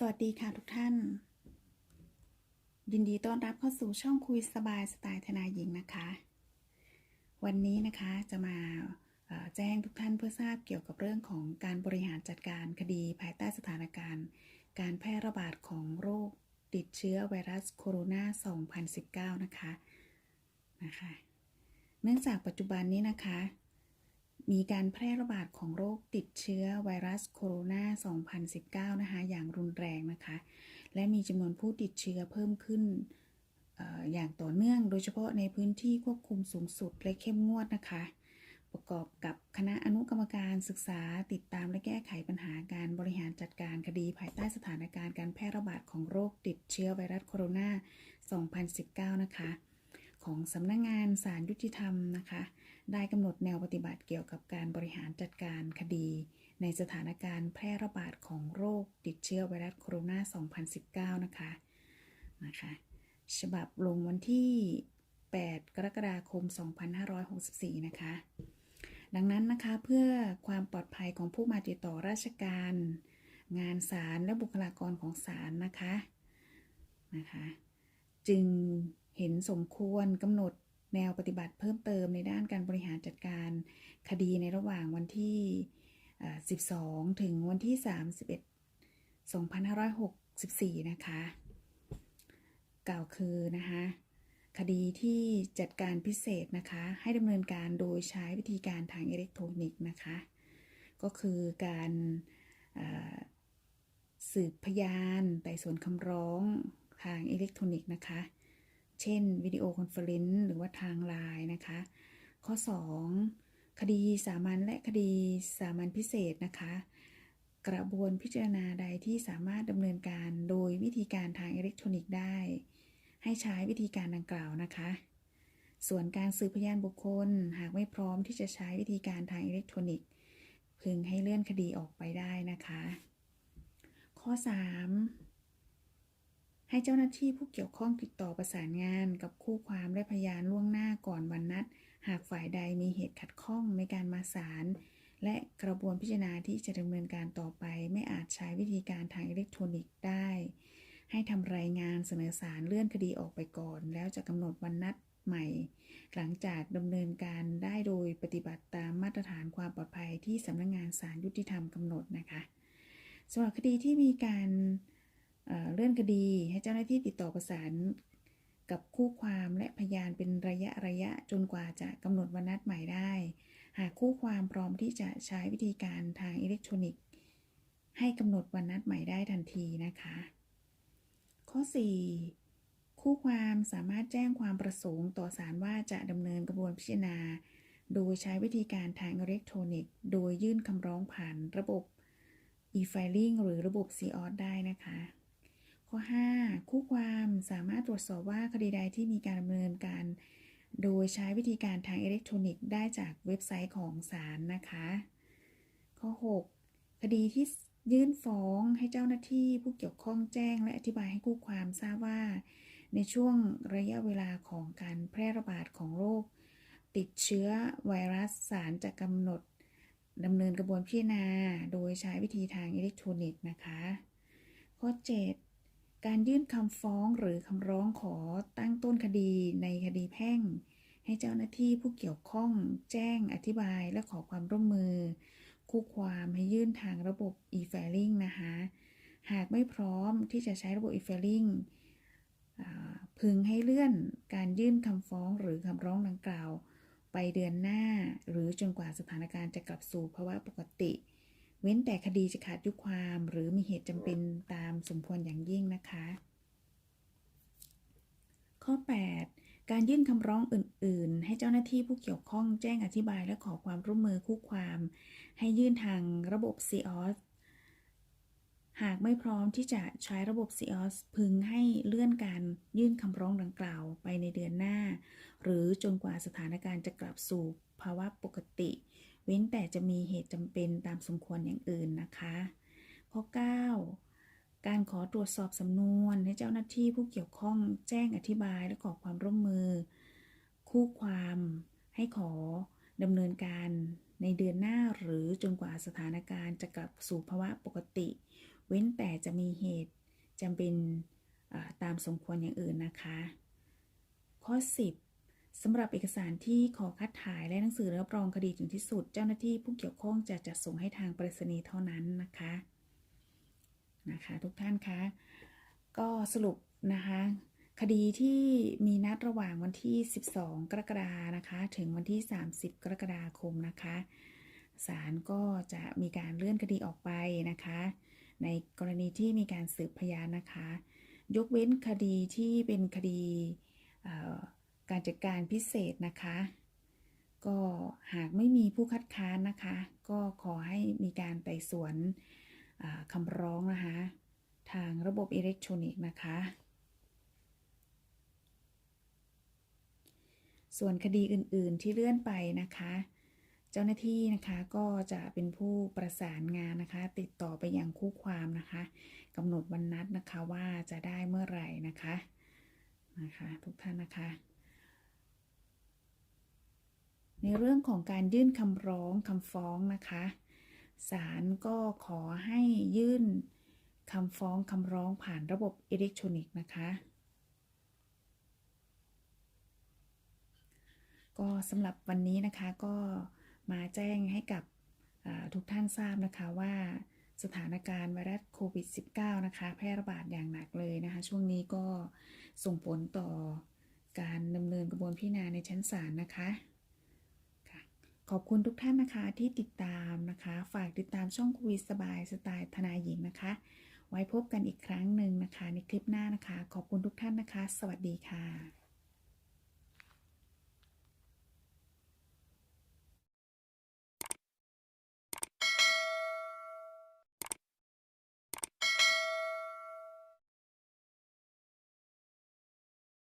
สวัสดีค่ะทุกท่าน ยินดีต้อนรับเข้าสู่ช่องคุยสบายสไตล์ทนายหญิงนะคะ วันนี้นะคะจะมาแจ้งทุกท่านเพื่อทราบเกี่ยวกับเรื่องของการบริหารจัดการคดีภายใต้สถานการณ์ การแพร่ระบาดของโรคติดเชื้อไวรัสโคโรนา 2019 นะคะนะคะ เนื่องจากปัจจุบันนี้นะคะ มีการแพร่ระบาดของโรคติดเชื้อไวรัสโคโรนา 2019 นะคะ อย่างรุนแรงนะคะ และมีจำนวนผู้ติดเชื้อเพิ่มขึ้นอย่างต่อเนื่อง โดยเฉพาะในพื้นที่ควบคุมสูงสุดและเข้มงวดนะคะ ประกอบกับคณะอนุกรรมการศึกษาติดตามและแก้ไขปัญหาการบริหารจัดการคดีภายใต้สถานการณ์การแพร่ระบาดของโรคติดเชื้อไวรัสโคโรนา 2019 นะคะ ของสำนักงงานศาลยุติธรรมนะคะ ได้กำหนดแนวปฏิบัติเกี่ยวกับการบริหารจัดการคดี ในสถานการณ์แพร่ระบาดของโรคติดเชื้อไวรัสโคโรนา 2019 นะคะนะคะฉบับลงวันที่ 8 กรกฎาคม 2564 นะคะ ดังนั้นนะคะเพื่อความปลอดภัยของผู้มาติดต่อราชการ งานศาลและบุคลากรของศาลนะคะนะคะ จึง เห็นสมควรกำหนดแนวปฏิบัติเพิ่มเติมในด้านการบริหารจัดการคดีในระหว่างวันที่ 12 ถึงวันที่ 31 2564 นะคะ กล่าวคือนะคะคดีที่จัดการพิเศษนะคะ ให้ดำเนินการโดยใช้วิธีการทางอิเล็กทรอนิกส์นะคะ ก็คือการสืบพยานไต่สวนคำร้องทางอิเล็กทรอนิกส์นะคะ เช่นวิดีโอคอนเฟอเรนซ์หรือว่าทางไลน์นะคะ ข้อ 2 คดีสามัญและคดีสามัญพิเศษนะคะ กระบวนพิจารณาใดที่สามารถดำเนินการโดยวิธีการทางอิเล็กทรอนิกส์ได้ ให้ใช้วิธีการดังกล่าวนะคะ ส่วนการสืบพยานบุคคลหากไม่พร้อมที่จะใช้วิธีการทางอิเล็กทรอนิกส์พึงให้เลื่อนคดีออกไปได้นะคะ ข้อ 3 ให้เจ้าหน้าที่ผู้เกี่ยวข้องติดต่อประสานงานกับคู่ความและพยานล่วงหน้าก่อนวันนัด หากฝ่ายใดมีเหตุขัดข้องในการมาศาลและกระบวนพิจารณาที่จะดำเนินการต่อไป ไม่อาจใช้วิธีการทางอิเล็กทรอนิกส์ได้ ให้ทำรายงานเสนอศาลเลื่อนคดีออกไปก่อน แล้วจะกำหนดวันนัดใหม่ หลังจากดำเนินการได้โดยปฏิบัติตามมาตรฐานความปลอดภัยที่สำนักงานศาลยุติธรรมกำหนดนะคะสำหรับคดีที่มีการ เลื่อนคดีให้เจ้าหน้าที่ติดต่อประสานกับคู่ความและพยานเป็นระยะระยะจนกว่าจะกำหนดวันนัดใหม่ได้ หากคู่ความพร้อมที่จะใช้วิธีการทางอิเล็กทรอนิกส์ ให้กำหนดวันนัดใหม่ได้ทันทีนะคะ ข้อ 4 คู่ความสามารถแจ้งความประสงค์ต่อศาลว่าจะดำเนินกระบวนพิจารณา โดยใช้วิธีการทางอิเล็กทรอนิกส์ โดยยื่นคำร้องผ่านระบบ e-filing หรือระบบ COS ได้นะคะ ข้อ 5 คู่ความสามารถตรวจสอบว่าคดีใดที่มีการดำเนินการ โดยใช้วิธีการทางอิเล็กทรอนิกส์ได้จากเว็บไซต์ของศาลนะคะ ข้อ 6 คดีที่ยื่นฟ้องให้เจ้าหน้าที่ผู้เกี่ยวข้องแจ้ง และอธิบายให้คู่ความทราบว่า ในช่วงระยะเวลาของการแพร่ระบาดของโรค ติดเชื้อไวรัสศาลจะกำหนดดำเนินกระบวนพิจารณา โดยใช้วิธีทางอิเล็กทรอนิกส์นะคะ ข้อ 7 การยื่นคำฟ้องหรือคำร้องขอตั้งต้นคดีในคดีแพ่ง ให้เจ้าหน้าที่ผู้เกี่ยวข้องแจ้งอธิบายและขอความร่วมมือ คู่ความให้ยื่นทางระบบ e-filing นะคะ หากไม่พร้อมที่จะใช้ระบบ e-filing พึงให้เลื่อนการยื่นคำฟ้องหรือคำร้องดังกล่าว ไปเดือนหน้า หรือจนกว่าสถานการณ์จะกลับสู่ภาวะปกติ เว้นแต่คดีจะขาดยุความหรือมีเหตุจำเป็นตามสมควรอย่างยิ่งนะคะ ข้อ 8 การยื่นคำร้องอื่น ๆ ให้เจ้าหน้าที่ผู้เกี่ยวข้องแจ้งอธิบายและขอความร่วมมือคู่ความ ให้ยื่นทางระบบ COS หากไม่พร้อมที่จะใช้ระบบ COS พึงให้เลื่อนการยื่นคำร้องดังกล่าวไปในเดือนหน้า หรือจนกว่าสถานการณ์จะกลับสู่ภาวะปกติ เว้นแต่จะมีเหตุจำเป็นตามสมควรอย่างอื่นนะคะ ข้อ 9 การขอตรวจสอบสำนวนให้เจ้าหน้าที่ผู้เกี่ยวข้องแจ้งอธิบายและขอความร่วมมือ คู่ความให้ขอดำเนินการในเดือนหน้าหรือจนกว่าสถานการณ์จะกลับสู่ภาวะปกติ เว้นแต่จะมีเหตุจำเป็นตามสมควรอย่างอื่นนะคะ ข้อ 10สำหรับเอกสารที่ขอคัดถ่ายและหนังสือรับรองคดีถึงที่สุด เจ้าหน้าที่ผู้เกี่ยวข้องจะจัดส่งให้ทางไปรษณีย์เท่านั้นนะคะนะคะ ทุกท่านคะก็สรุปนะคะ คดีที่มีนัดระหว่างวันที่ 12 กรกฎานะคะ ถึงวันที่ 30 กรกฎาคมนะคะศาลก็จะมีการเลื่อนคดีออกไปนะคะ ในกรณีที่มีการสืบพยานนะคะ ยกเว้นคดีที่เป็นคดีการจัดการพิเศษนะคะ ก็หากไม่มีผู้คัดค้านนะคะ ก็ขอให้มีการไต่สวนคำร้องนะคะ ทางระบบอิเล็กทรอนิกส์นะคะ ส่วนคดีอื่นๆที่เลื่อนไปนะคะ จ้าหน้าที่นะคะก็จะเป็นผู้ประสานงานนะคะ ติดต่อไปยังคู่ความนะคะกำหนดวันนัดนะคะว่าจะได้เมื่อไหร่นะคะนะคะทุกท่านนะคะ ในเรื่องของการยื่นคำร้องคำฟ้องนะคะศาลก็ขอให้ยื่นคำฟ้องคำร้องผ่านระบบอิเล็กทรอนิกส์นะคะก็สำหรับวันนี้นะคะก็ มาแจ้งให้กับทุกท่านทราบนะคะว่าสถานการณ์ไวรัสโควิด -19 นะคะ แพร่ระบาดอย่างหนักเลยนะคะ ช่วงนี้ก็ส่งผลต่อการดำเนินกระบวนพิจารณาในชั้นศาลนะคะค่ะขอบคุณทุกท่านนะคะที่ติดตามนะคะ ฝากติดตามช่องคุยสบายสไตล์ทนายหญิงนะคะ ไว้พบกันอีกครั้งหนึ่งนะคะ ในคลิปหน้านะคะ ขอบคุณทุกท่านนะคะ สวัสดีค่ะ